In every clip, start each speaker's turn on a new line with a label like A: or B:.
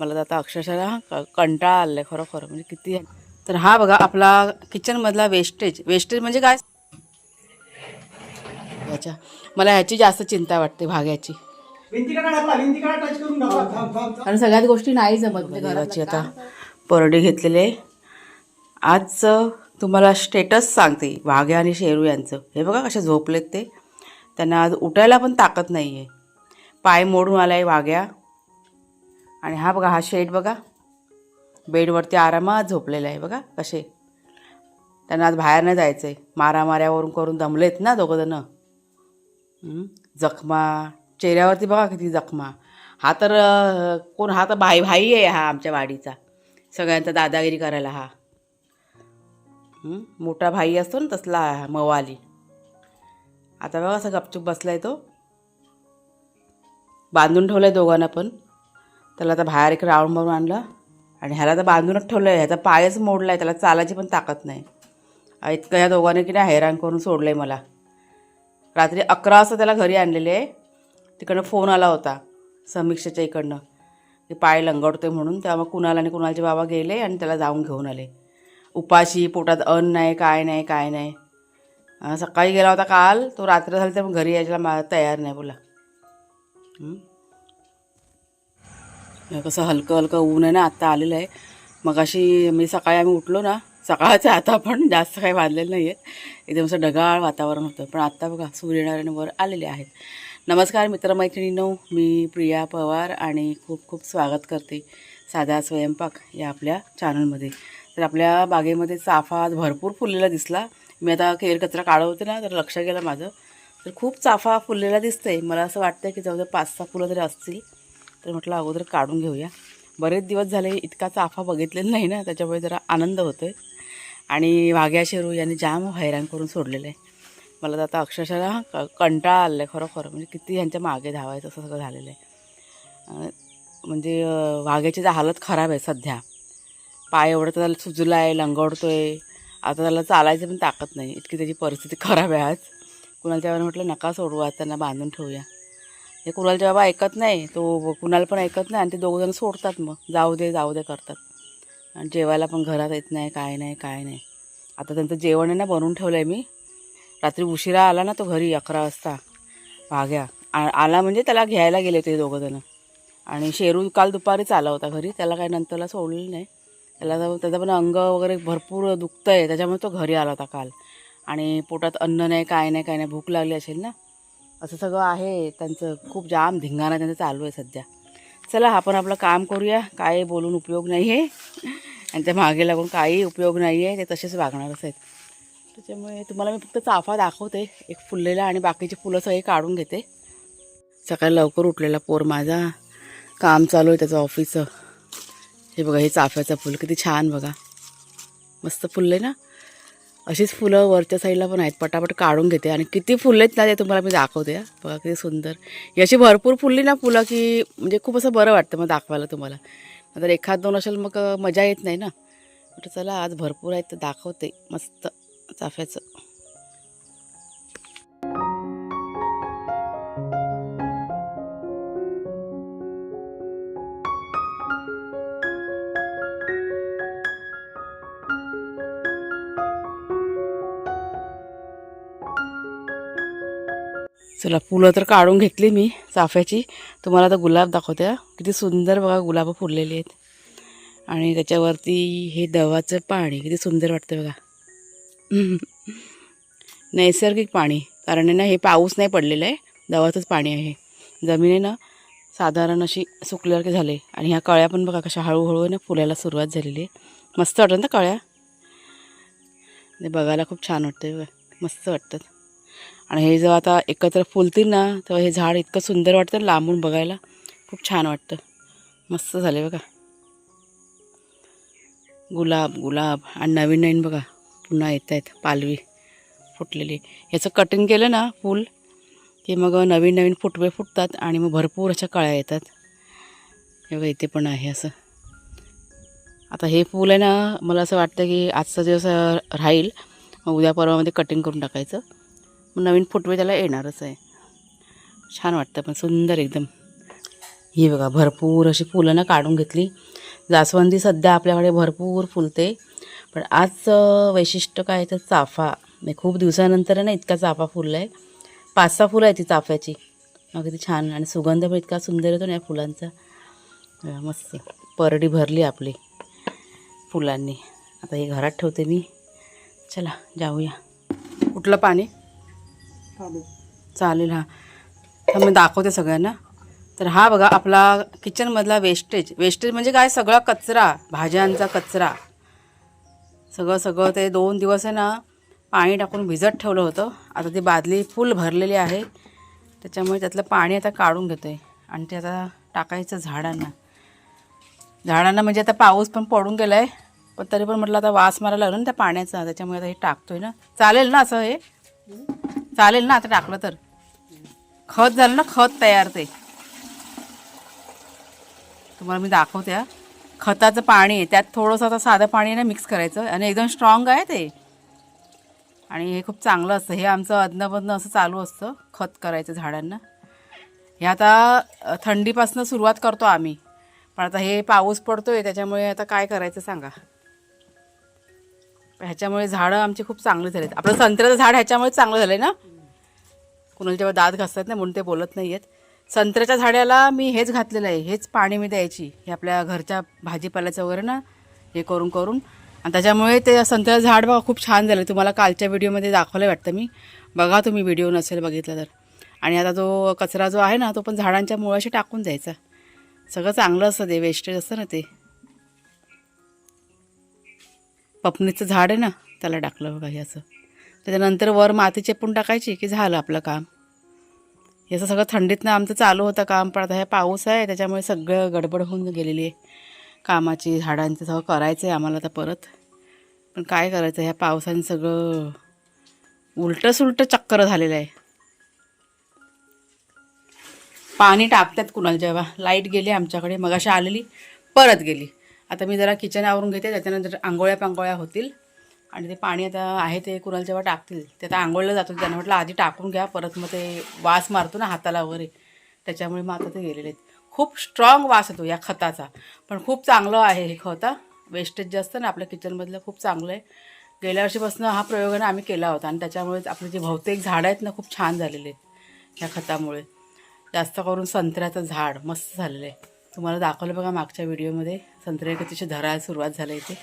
A: मला तर आता अक्षरशः कंटाळा आला आहे खरोखर. म्हणजे किती तर हा बघा आपला किचनमधला वेस्टेज वेस्टेज म्हणजे काय? याच्या मला ह्याची जास्त चिंता वाटते भाग्याची. आणि सगळ्याच गोष्टी नाही जमत. घराची आता परडे घेतलेले. आज तुम्हाला स्टेटस सांगते वाघ्या आणि शेरू यांचं. हे बघा कसे झोपलेत ते. त्यांना आज उठायला पण ताकद नाही आहे पाय मोडून आला आहे वाघ्या आणि हा बघा हा शेड बघा. बेडवरती आरामात झोपलेला आहे बघा कसे. त्यांना आज बाहेर नाही जायचं आहे मारामाऱ्यावरून करून दमलेत ना दोघंजणं. जखमा. चेहऱ्यावरती बघा किती जखमा. हा तर कोण हा तर भाई भाई आहे हा आमच्या वाडीचा. सगळ्यांचा दादागिरी करायला हा. मोठा भाई असतो ना तसला हा मवाली. आता बघा असं गपचूप आहे तो. बांधून ठेवलं आहे दोघांना पण. त्याला आता बाहेर एक राऊंड मारून आणलं. आणि ह्याला तर बांधूनच ठेवलं आहे ह्याचा पायच मोडला आहे त्याला चालायची पण ताकद नाही. इतकं ह्या दोघांनी की नाही हैराण करून सोडलं आहे मला. रात्री अकरा वाजता त्याला घरी आणलेले. आहे तिकडनं फोन आला होता समीक्षेच्या इकडनं. की पाय लंगडतोय म्हणून. तेव्हा कुणाल आणि कुणालचे बाबा गेले आणि त्याला जाऊन घेऊन आले. उपाशी पोटात अन्न नाही काय नाही काय नाही. सकाळी गेला होता काल. तो रात्र झाली तर घरी यायला मा तयार नाही बोला. कसं हलकं हलकं ऊन आहे ना आत्ता आलेलं आहे. मग अशी मी सकाळी आम्ही उठलो ना सकाळचं आता पण जास्त काही वाजलेलं नाही आहे एकदम असं ढगाळ वातावरण होतं. पण आत्ता बघा सूर्यनारायण वर आलेले आहेत. नमस्कार मित्रमैत्रिणींनो मी प्रिया पवार आणि खूप खूप स्वागत करते साधा स्वयंपाक या आपल्या चॅनलमध्ये तर आपल्या बागेमध्ये चाफा भरपूर फुललेला दिसला. मी आता केर कचरा काढवते ना तर लक्ष गेलं माझं. तर खूप चाफा फुललेला दिसतंय. मला असं वाटतं की जवळजवळ पाच सहा फुलं तरी असतील. तर म्हटलं अगोदर काढून घेऊया. बरेच दिवस झाले इतका चाफा बघितलेला नाही ना त्याच्यामुळे जरा आनंद होतो आहे आणि वाघ्या शेरू यांनी जाम हैराण करून सोडलेलं आहे. मला तर आता अक्षरशः क- कंटाळा आला आहे खरोखर. म्हणजे किती ह्यांच्या मागे धावायचं असं सगळं झालेलं आहे. म्हणजे वाघ्याची तर हालत खराब आहे सध्या. पाय एवढं तर त्याला सुजला आहे लंगडतो आहे आता त्याला चालायचं पण ताकद नाही. इतकी त्याची परिस्थिती खराब आहे आज. कुणाच्या वेळेला म्हटलं नका सोडू आज त्यांना बांधून ठेवूया. हे कुणालच्या बाबा ऐकत नाही तो कुणाला पण ऐकत नाही आणि ते दोघंजण सोडतात मग. जाऊ दे जाऊ दे करतात. आणि जेवायला पण घरात येत नाही काय नाही काय नाही. आता त्यांचं जेवण आहे ना बनवून ठेवलं आहे मी. रात्री उशिरा आला ना तो घरी अकरा वाजता. भाग्या आ- आला म्हणजे त्याला घ्यायला गेले होते दोघंजणं आणि शेरू काल दुपारीच आला होता घरी त्याला काही नंतरला सोडलेलं नाही. त्याला तर- त्याचं पण अंग वगैरे भरपूर दुखतं आहे त्याच्यामुळे तो घरी आला होता काल. आणि पोटात अन्न नाही काय नाही काय नाही भूक लागली असेल ना. असं सगळं आहे. त्यांचं खूप जाम धिंगाणा त्यांचं चालू आहे सध्या. चला आपण आपलं काम करूया. काय बोलून उपयोग नाही आहे आणि त्या मागे लागून काही उपयोग नाही आहे ते तसेच वागणारच आहेत. त्याच्यामुळे तुम्हाला मी फक्त चाफा दाखवते. एक फुललेला आणि बाकीची फुलं सगळी काढून घेते. सकाळी लवकर उठलेला पोर माझा. काम चालू आहे त्याचं ऑफिसचं. हे बघा हे चाफ्याचं फुल. किती छान बघा. मस्त फुललं आहे ना? अशीच फुलं वरच्या साईडला पण आहेत. पटापट काढून घेते. आणि किती फुलं आहेत ना ते तुम्हाला मी दाखवते. बघा किती सुंदर. ही अशी भरपूर फुलली ना फुलं की म्हणजे खूप असं बरं वाटतं मग दाखवायला तुम्हाला. नंतर एखाद दोन असेल मग मजा येत नाही ना. म्हटलं चला आज भरपूर आहेत तर दाखवते. मस्त चाफ्याचं. चला फुलं तर काढून घेतली मी चाफ्याची. तुम्हाला आता गुलाब दाखवते किती सुंदर बघा गुलाबं फुललेली आहेत. आणि त्याच्यावरती हे दवाचं पाणी किती सुंदर वाटतं बघा. नैसर्गिक पाणी कारण आहे ना हे पाऊस नाही पडलेलं आहे. दवाचंच पाणी आहे जमीन आहे ना साधारण अशी सुकल्यासारखी झाले. आणि ह्या कळ्या पण बघा कशा हळूहळू ना फुलायला सुरुवात झालेली आहे. मस्त वाटतं ना कळ्या? ते बघायला खूप छान वाटतं बघा. मस्त वाटतात. आणि हे जेव्हा आता एकत्र फुलतील ना तेव्हा हे झाड इतकं सुंदर वाटतं लांबून बघायला. खूप छान वाटतं. मस्त झाले बघा. गुलाब गुलाब. आणि नवीन नवीन बघा. पुन्हा येत आहेत पालवी फुटलेली. ह्याचं कटिंग केलं ना फूल की मग नवीन नवीन फुटवे फुटतात आणि मग भरपूर अशा कळ्या येतात. हे बघा इथे पण आहे असं. आता हे फूल आहे ना मला असं वाटतं की आजचा दिवस राहील. मग उद्या परवामध्ये कटिंग करून टाकायचं. नवीन फुटवे त्याला येणारच आहे. छान वाटतं पण सुंदर एकदम. ही बघा भरपूर अशी फुलं ना काढून घेतली. जास्वंदी सध्या आपल्याकडे भरपूर फुलते. पण आज वैशिष्ट्य काय तर चाफा. म्हणजे खूप दिवसानंतर आहे ना इतका चाफा फुलला आहे पाच सहा फुलं आहे ती चाफ्याची. अगदी छान. आणि सुगंध पण इतका सुंदर येतो ना या फुलांचा. मस्त. परडी भरली आपली फुलांनी. आता हे घरात ठेवते मी. चला जाऊया. कुठलं पाणी? चालेल. हां. तर मी दाखवते सगळ्यांना. तर हा बघा आपला किचनमधला वेस्टेज वेस्टेज म्हणजे काय? सगळा कचरा भाज्यांचा कचरा. सगळं सगळं ते दोन दिवस आहे ना पाणी टाकून भिजत ठेवलं होतं. आता ती बादली फुल भरलेली आहे. त्याच्यामुळे त्यातलं पाणी आता काढून घेतो आहे आणि ते आता टाकायचं झाडांना. झाडांना म्हणजे आता पाऊस पण पडून गेला आहे पण तरी पण म्हटलं आता वास मारायला लागला ना त्या पाण्याचा. त्याच्यामुळे आता हे टाकतोय ना. चालेल ना असं हे? चालेल ना आता टाकलं तर. खत झालं ना खत तयार ते. तुम्हाला मी दाखवते खताचं पाणी आहे त्यात थोडंसं आता साधं पाणी ना मिक्स करायचं. आणि एकदम स्ट्रॉंग आहे ते. आणि हे खूप चांगलं असतं. हे आमचं अदनबदनं असं चालू असतं खत करायचं झाडांना. हे आता थंडीपासून सुरुवात करतो आम्ही. पण आता हे पाऊस पडतो आहे त्याच्यामुळे आता काय करायचं सांगा. ह्याच्यामुळे झाडं आमची खूप चांगली झालीत. आपलं संत्र्याचं झाड ह्याच्यामुळे चांगलं झालं आहे ना? कुणाला जेव्हा दात घासतात ना म्हणून ते बोलत नाही आहेत संत्र्याच्या झाडाला मी हेच घातलेलं आहे हेच पाणी मी द्यायची. हे आपल्या घरच्या भाजीपाल्याचं वगैरे ना हे करून करून. आणि त्याच्यामुळे ते संत्र्याचं झाड बघा खूप छान झालं. तुम्हाला कालच्या व्हिडिओमध्ये दाखवलं वाटतं मी. बघा तुम्ही व्हिडिओ नसेल बघितलं तर. आणि आता जो कचरा जो आहे ना तो पण झाडांच्या मुळाशी टाकून द्यायचा. सगळं चांगलं असतं ते वेस्टेज असतं ना ते. पपनीचं झाड आहे ना त्याला टाकलं बघा हे असं. त्याच्यानंतर वर माती चेपून टाकायची की झालं आपलं काम. याचं सगळं थंडीतनं आमचं चालू होतं काम पण आता हे पाऊस आहे त्याच्यामुळे सगळं गडबड होऊन गेलेली आहे. कामाची झाडांचं सगळं करायचं आहे आम्हाला आता परत. पण काय करायचं ह्या पावसाने सगळं उलटं सुलटं चक्कर झालेलं आहे. पाणी टाकतात कुणाला जेव्हा. लाइट गेली आमच्याकडे मग अशी आलेली परत गेली. आता मी जरा किचन आवरून घेते त्याच्यानंतर आंघोळ्या पांगोळ्या होतील. आणि ते पाणी आता आहे ते कुणाला जेव्हा टाकतील ते आता आंघोळलं जातो त्यांना म्हटलं आधी टाकून घ्या परत मग ते वास मारतो ना हाताला वगैरे. त्याच्यामुळे मग आता ते गेलेले आहेत. खूप स्ट्रॉंग वास येतो या खताचा. पण खूप चांगलं आहे हे खत वेस्टेज जे असतं ना आपल्या किचनमधलं खूप चांगलं आहे. गेल्या वर्षीपासून हा प्रयोगाने आम्ही केला होता. आणि त्याच्यामुळेच आपले जे बहुतेक झाडं आहेत ना खूप छान झालेले आहेत ह्या खतामुळे. जास्त करून संत्र्याचं झाड मस्त झालेलं आहे. तुम्हाला दाखवलं बघा मागच्या व्हिडिओमध्ये संत्रे कतीशी धरायला सुरुवात झाली इथे.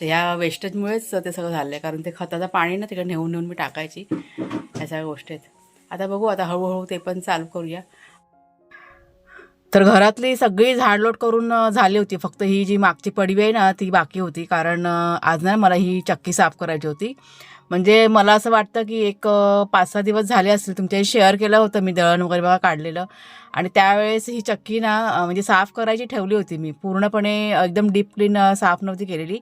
A: तर ह्या वेस्टेजमुळेच ते सगळं झालं आहे कारण ते खताचं पाणी ना तिकडे नेऊन नेऊन मी टाकायची. ह्या सगळ्या गोष्टी आहेत. आता बघू आता हळूहळू ते पण चालू करूया. तर घरातली सगळी झाडलोट करून झाली होती. फक्त ही जी मागची पडवी आहे ना ती बाकी होती. कारण आज ना मला ही चक्की साफ करायची होती. म्हणजे मला असं वाटतं की एक पाच सहा दिवस झाले असतील. तुमच्याशी शेअर केलं होतं मी दळण वगैरे बघा काढलेलं. आणि त्यावेळेस ही चक्की ना म्हणजे साफ करायची ठेवली होती मी. पूर्णपणे एकदम डीप क्लीन साफ नव्हती केलेली.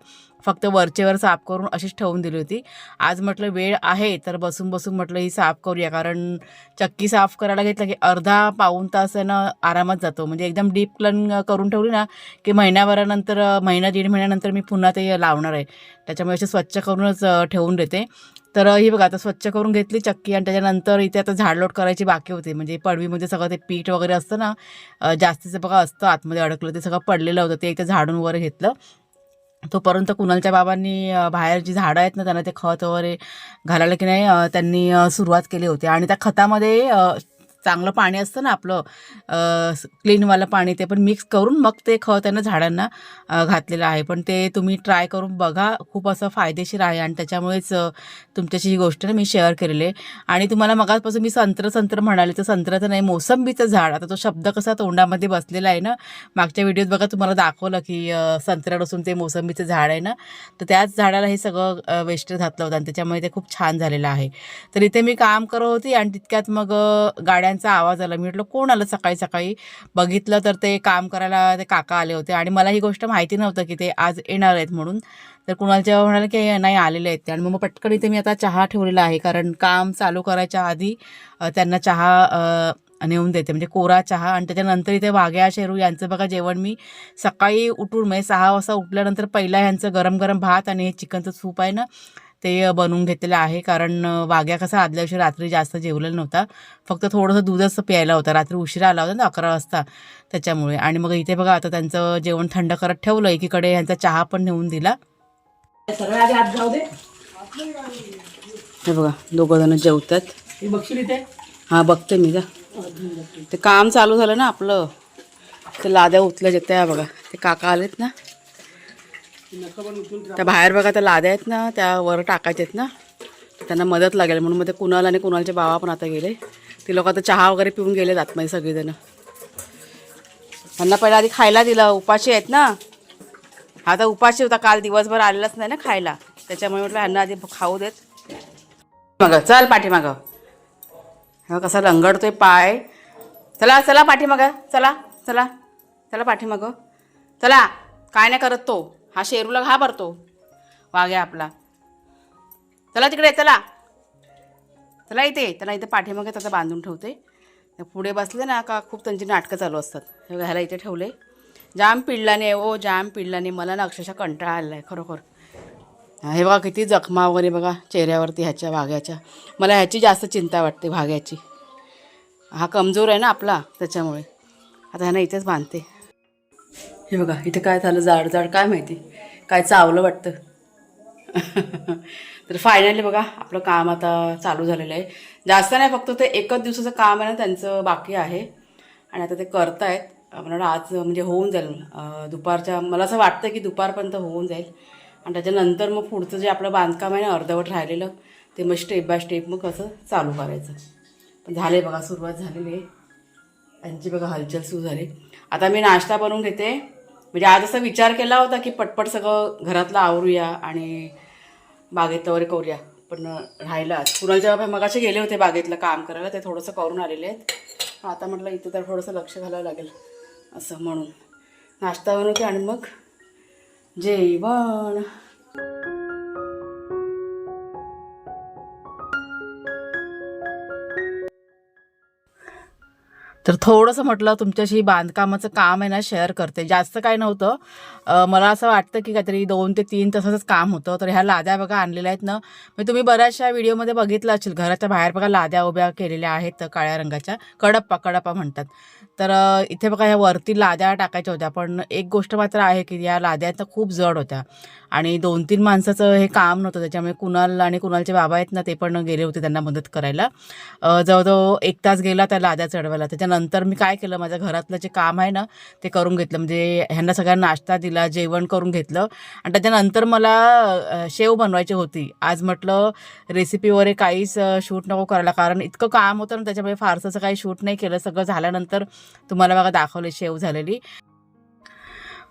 A: फक्त वरचेवर साफ करून अशीच ठेवून दिली होती. आज म्हटलं वेळ आहे तर बसून बसून म्हटलं ही साफ करूया. कारण चक्की साफ करायला घेतलं की अर्धा पाऊण तास आहे ना आरामात जातो. म्हणजे एकदम डीप क्लन करून ठेवली ना की महिन्याभरानंतर महिना दीड महिन्यानंतर मी पुन्हा ते लावणार आहे. त्याच्यामुळे असे स्वच्छ करूनच ठेवून देते. तर ही बघा आता स्वच्छ करून घेतली चक्की आणि त्याच्यानंतर इथे आता झाडलोट करायची बाकी होती. म्हणजे पडवीमध्ये सगळं ते पीठ वगैरे असतं ना जास्तीचं बघा असतं आतमध्ये अडकलं ते सगळं पडलेलं होतं ते इथे झाडून वगैरे घेतलं. तोपर्यंत कुणालच्या बाबांनी बाहेर जी झाडं आहेत ना त्यांना ते खत वगैरे घालायला की नाही त्यांनी सुरुवात केली होती. आणि त्या खतामध्ये चांगलं पाणी असतं ना आपलं क्लीनवालं पाणी ते पण मिक्स करून मग ते खत त्यांना झाडांना घातलेलं आहे. पण ते तुम्ही ट्राय करून बघा खूप असं फायदेशीर आहे आणि त्याच्यामुळेच तुमच्याशी ही गोष्ट ना मी शेअर केलेली आहे. आणि तुम्हाला मगापासून मी संत्र संत्र म्हणाले तर संत्राचं नाही मोसंबीचं झाड. आता तो शब्द कसा तोंडामध्ये बसलेला आहे ना मागच्या व्हिडिओत बघा तुम्हाला दाखवलं की संत्र्या संत्र्यापासून ते मोसंबीचं झाड आहे ना तर त्याच झाडाला हे सगळं वेस्ट घातलं होतं आणि त्याच्यामुळे ते खूप छान झालेलं आहे. तर इथे मी काम करत होती आणि तितक्यात मग गाड्या गाड्यांचा आवाज आला. मी म्हटलं कोण आलं सकाळी सकाळी? बघितलं तर ते काम करायला ते काका आले होते आणि मला ही गोष्ट माहिती नव्हतं की ते आज येणार आहेत म्हणून. तर कुणाला जेव्हा म्हणाले की नाही आलेले आहेत ते. आणि मग पटकन इथे मी आता चहा ठेवलेला आहे कारण काम चालू करायच्या आधी त्यांना चहा नेऊन देते म्हणजे कोरा चहा आणि त्याच्यानंतर इथे वाघ्या शेरू यांचं बघा जेवण मी सकाळी उठून म्हणजे सहा वाजता उठल्यानंतर पहिला ह्यांचं गरम गरम भात आणि हे चिकनचं सूप आहे ना ते बनवून घेतलेलं आहे. कारण वाघ्या कसा आदल्या दिवशी रात्री जास्त जेवलेला नव्हता. फक्त थोडंसं दूधच प्यायला होता. रात्री उशिरा आला होता ना अकरा वाजता. त्याच्यामुळे. आणि मग इथे बघा आता त्यांचं जेवण थंड करत ठेवलं. एकीकडे यांचा चहा पण नेऊन दिला. हे बघा दोघं जण जेवतात.
B: हे
A: हां बघते मी जा ते काम चालू झालं ना आपलं. ते लाद्या उचल्या त्या बघा. ते काका आलेत ना. त्या बाहेर बघा त्या लाद्या आहेत ना त्या वर टाकायच्या आहेत ना त्यांना मदत लागेल. म्हणून मग ते कुणाल आणि कुणालचे बाबा पण आता गेले. ते लोक आता चहा वगैरे पिऊन गेले जात माझे सगळेजण. त्यांना पहिला आधी खायला दिलं उपाशी आहेत ना. हा तर उपाशी होता काल दिवसभर आलेलाच नाही ना खायला. त्याच्यामुळे म्हटलं ह्यांना आधी खाऊ देत. मग चल पाठीमागं. हा कसा रंगडतोय पाय. चला चला पाठीमागं चला चला चला पाठीमागं. चला काय नाही करत तो. हा शेरूला घाबरतो वाघ्या आपला. चला तिकडे चला. चला इथे त्याला इथे पाठीमागे त्याचा बांधून ठेवते. पुढे बसले ना का खूप त्यांची नाटकं चालू असतात. हे ह्याला इथे ठेवले. जाम पिडलाने ओ जाम पिडलाने मला ना अक्षरशः कंटाळा आला आहे खरोखर. हे बघा किती जखमा वगैरे बघा चेहऱ्यावरती ह्याच्या वाघ्याच्या. मला ह्याची जास्त चिंता वाटते वाघ्याची. हा कमजोर आहे ना आपला त्याच्यामुळे. आता ह्यानं इथेच बांधते. हे बघा इथे काय झालं जाड जाड काय माहिती? काय चावलं वाटतं? तर फायनली बघा आपलं काम आता चालू झालेलं आहे. जास्त नाही फक्त ते एकच दिवसाचं काम आहे ना त्यांचं बाकी आहे. आणि आता ते करतायत. मला आज म्हणजे होऊन जाईल. दुपारच्या मला असं वाटतं की दुपारपर्यंत होऊन जाईल. आणि त्याच्यानंतर मग पुढचं जे आपलं बांधकाम आहे ना अर्धवट राहिलेलं ते मग स्टेप बाय स्टेप मग कसं चालू करायचं. पण झाले बघा सुरुवात झालेली आहे. त्यांची बघा हालचाल सुरू झाली. आता मी नाश्ता बनवून घेते. म्हणजे आज असा विचार केला होता की पटपट सगळं घरातलं आवरूया आणि बागेतलं वगैरे करूया. पण राहिलं आज. जेव्हा बाबा मगाशी गेले होते बागेतलं काम करायला ते थोडंसं करून आलेले आहेत. आता म्हटलं इथं तर थोडंसं लक्ष घालावं लागेल असं म्हणून. नाश्ता बनवते आणि मग जेवण. तर थोडंसं म्हटलं तुमच्याशी बांधकामाचं काम आहे ना शेअर करते. जास्त काय नव्हतं. मला असं वाटतं की काहीतरी दोन ते तीन तासाचंच काम होतं. तर ह्या लाद्या बघा आणलेल्या आहेत ना. म्हणजे तुम्ही बऱ्याचशा व्हिडिओमध्ये बघितलं असेल घराच्या बाहेर बघा लाद्या उभ्या केलेल्या आहेत काळ्या रंगाच्या. कडप्पा कडप्पा म्हणतात. तर इथे बघा ह्या वरती लाद्या टाकायच्या होत्या. पण एक गोष्ट मात्र आहे की या लाद्या तर खूप जड होत्या. आणि दोन तीन माणसाचं हे काम नव्हतं. त्याच्यामुळे कुणाल आणि कुणालचे बाबा आहेत ना ते पण गेले होते त्यांना मदत करायला. जवळजवळ एक तास गेला त्या लाद्या चढवायला. नंतर मी काय केलं माझ्या घरातलं जे काम आहे ना ते करून घेतलं. म्हणजे ह्यांना सगळ्यांना नाश्ता दिला जेवण करून घेतलं. आणि त्याच्यानंतर मला शेव बनवायची होती. आज म्हटलं रेसिपी वगैरे काहीच शूट नको करायला. कारण इतकं काम होतं ना त्याच्यामुळे फारसं असं काही शूट नाही केलं. सगळं झाल्यानंतर तुम्हाला बघा दाखवले शेव झालेली.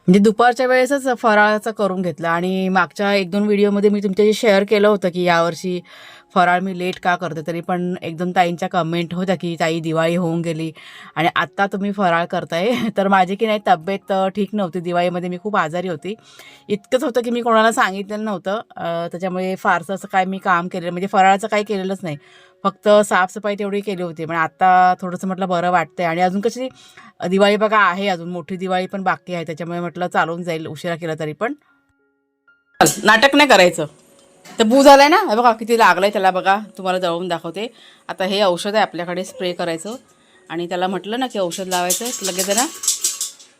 A: म्हणजे दुपारच्या वेळेसच फराळाचं करून घेतलं आणि मागच्या एक दोन व्हिडिओमध्ये मी तुमच्याशी शेअर केलं होतं की यावर्षी फराळ मी लेट का करते तरी पण एक दोन ताईंच्या कमेंट होत्या की ताई दिवाळी होऊन गेली आणि आत्ता तुम्ही फराळ करताय. तर माझी की नाही तब्येत ठीक नव्हती. दिवाळीमध्ये मी खूप आजारी होती. इतकंच होतं की मी कोणाला सांगितलेलं नव्हतं. त्याच्यामुळे फारसं असं काय मी काम केलेलं म्हणजे फराळाचं काही केलेलंच नाही. फक्त साफसफाई तेवढी केली होती. पण आता थोडंसं म्हटलं बरं वाटतंय. आणि अजून कशी दिवाळी बघा आहे अजून. मोठी दिवाळी पण बाकी आहे. त्याच्यामुळे म्हटलं चालून जाईल. उशिरा केला तरी पण. नाटक नाही करायचं. तर बू झालाय ना? हे बघा किती लागलंय त्याला बघा. तुम्हाला जवळून दाखवते. आता हे औषध आहे आपल्याकडे स्प्रे करायचं. आणि त्याला म्हटलं ना की औषध लावायचं. लगेच ना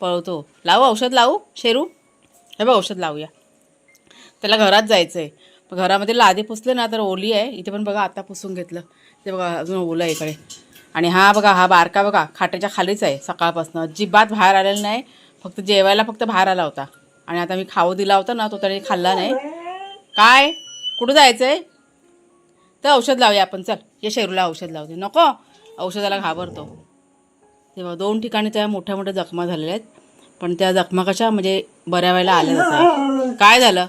A: पळवतो. लावू औषध लावू? शेरू? हे बघ औषध लावूया. त्याला घरात जायचं आहे घरामध्ये लादे पुसले ना तर ओली आहे. इथे पण बघा आता पुसून घेतलं. ते बघा अजून ओलं आहे इकडे. आणि हा बघा हा बारका बघा खाट्याच्या खालीच आहे सकाळपासून. अजिबात बाहेर आलेला नाही. फक्त जेवायला फक्त बाहेर आला होता. आणि आता मी खाऊ दिला होता ना तो तरी खाल्ला नाही. काय? कुठं जायचं आहे तर औषध लावूया आपण. चल ये शेरूला औषध लावते नको. औषधाला घाबरतो. तेव्हा दोन ठिकाणी त्या मोठ्या मोठ्या जखमा झालेल्या आहेत. पण त्या जखमा कशा म्हणजे बऱ्या वेळेला आल्या जातात काय झालं?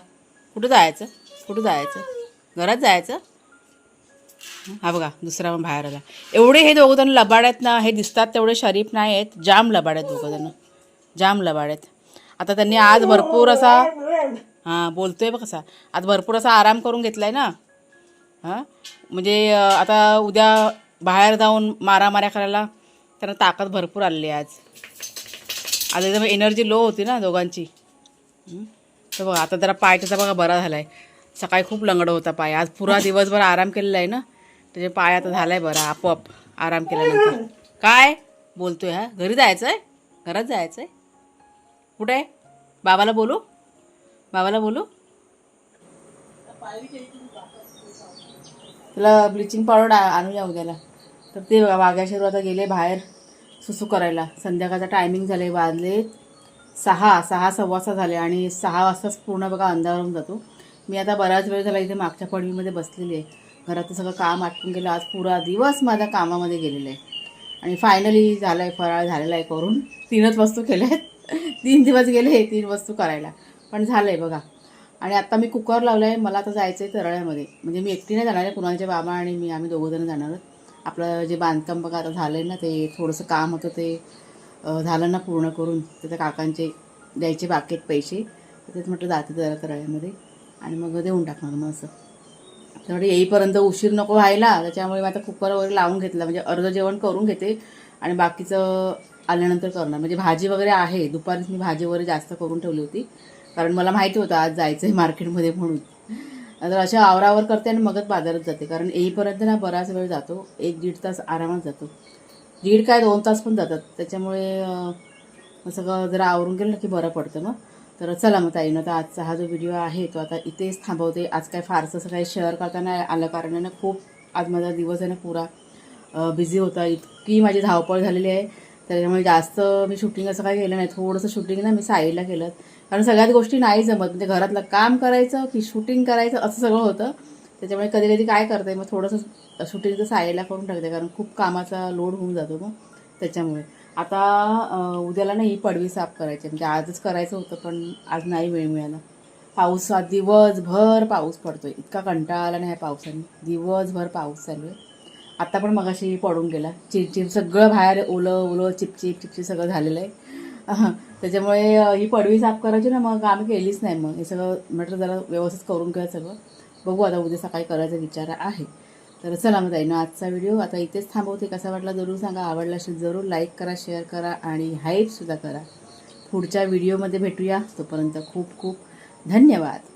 A: कुठं जायचं? कुठं जायचं? घरात जायचं? हा बघा दुसरा पण बाहेर आला. एवढे हे दोघं जण लबाड आहेत ना हे दिसतात तेवढे शरीफ नाही आहेत जाम लबाड आहेत दोघं जण. जाम लबाड आहेत. आता त्यांनी आज भरपूर असा हां बोलतोय बघ कसा. आज भरपूर असा आराम करून घेतला आहे ना. हां? म्हणजे आता उद्या बाहेर जाऊन मारामाऱ्या करायला त्यांना ताकद भरपूर आलेली आहे आज. आज एकदम एनर्जी लो होती ना दोघांची. तर बघा आता जरा पायटाचा बघा बरा झाला आहे सकाळी खूप लंगड होता पाय. आज पुरा दिवसभर आराम केलेला आहे ना? त्याचे पाय आता झालाय बरं आपोआप आराम केल्यानंतर. काय? बोलतोय हा? घरी जायचं आहे घरात जायचं आहे कुठे? आहे बाबाला बोलू? बाबाला बोलू? तुला ब्लिचिंग पावडर आ- या उद्याला. तर ते वाघ्याशेरू आता गेले बाहेर सुसू करायला. संध्याकाळचा टायमिंग झाले वाजले सहा सहा सव्वा सहा झाले आणि सहा वाजताच पूर्ण बघा अंधार होऊन जातो. मी आता बराच वेळ झाला इथे मागच्या पडवीमध्ये बसलेली आहे. घरातलं सगळं काम आटपून गेलं. आज पुरा दिवस माझा कामामध्ये गेलेला आहे. आणि फायनली झालं आहे फराळ झालेला आहे करून. तीनच वस्तू केल्या आहेत. तीन दिवस गेले तीन वस्तू करायला. पण झालं आहे बघा. आणि आता मी कुकर लावलं आहे मला आता जायचं आहे तरळ्यामध्ये. म्हणजे मी एकटी नाही जाणार आहे. कुणालच्या बाबा आणि मी आम्ही दोघंजणं जाणार आहोत. आपलं जे बांधकाम बघा आता झालं आहे ना ते. थोडंसं काम होतं ते. झालं ना पूर्ण करून. त्याच्या काकांचे द्यायचे बाकी आहेत पैसे. तर तेच म्हटलं जाते जरा तरळ्यामध्ये. आणि मग देऊन टाकणार मग असं. त्यामुळे येईपर्यंत उशीर नको व्हायला त्याच्यामुळे मी आता कुकर वगैरे लावून घेतला. म्हणजे अर्ध जेवण करून घेते आणि बाकीचं आल्यानंतर करणार. म्हणजे भाजी वगैरे आहे दुपारीच मी भाजी वगैरे जास्त करून ठेवली होती. कारण मला माहिती होतं आज जायचं आहे मार्केटमध्ये म्हणून. तर अशा आवरावर करते आणि मगच बाजारात जाते. कारण येईपर्यंत ना बराच वेळ जातो. एक दीड तास आरामात जातो. दीड काय दोन तास पण जातात. त्याच्यामुळे सगळं जरा आवरून गेलं की बरं पडतं मग. तर चला मग ताईनं तर आजचा हा जो व्हिडिओ आहे तो आता इथेच थांबवते. आज काय फारसं असं काही शेअर करताना आलं कारण ना खूप आज माझा दिवस आहे ना पुरा बिझी होता. इतकी माझी धावपळ झालेली आहे. त्याच्यामुळे जास्त मी शूटिंग असं काही केलं नाही. थोडंसं शूटिंग ना मी साईडला केलं. कारण सगळ्यात गोष्टी नाही जमत. म्हणजे घरातलं काम करायचं की शूटिंग करायचं असं सगळं होतं. त्याच्यामुळे कधी कधी काय करते मग थोडंसं शूटिंगचं साईडला करून टाकते. कारण खूप कामाचा लोड होऊन जातो मग त्याच्यामुळे. आता उद्याला नाही पडवी साफ करायची. म्हणजे आजच करायचं होतं पण आज नाही वेळ मिळाला. पाऊस आज दिवसभर पाऊस पडतो आहे इतका कंटाळा आला नाही ह्या पावसाने. दिवसभर पाऊस चालू आहे. आता पण मगाशी पडून गेला. चिडचिड सगळं बाहेर ओलं ओलं चिपचिप चिपचिप सगळं झालेलं आहे. त्याच्यामुळे ही पडवी साफ करायची ना मग आम्ही केलीच नाही मग. हे सगळं म्हटलं जरा व्यवस्थित करून घ्या सगळं. बघू आता उद्या सकाळी करायचा विचार आहे. तर चला मग जाईन आजचा व्हिडिओ आता इथेच थांबवते. कसा वाटला जरूर सांगा. आवडला असेल जरूर लाईक करा शेअर करा आणि हाईपसुद्धा करा. पुढच्या व्हिडिओमध्ये भेटूया. तोपर्यंत खूप खूप धन्यवाद.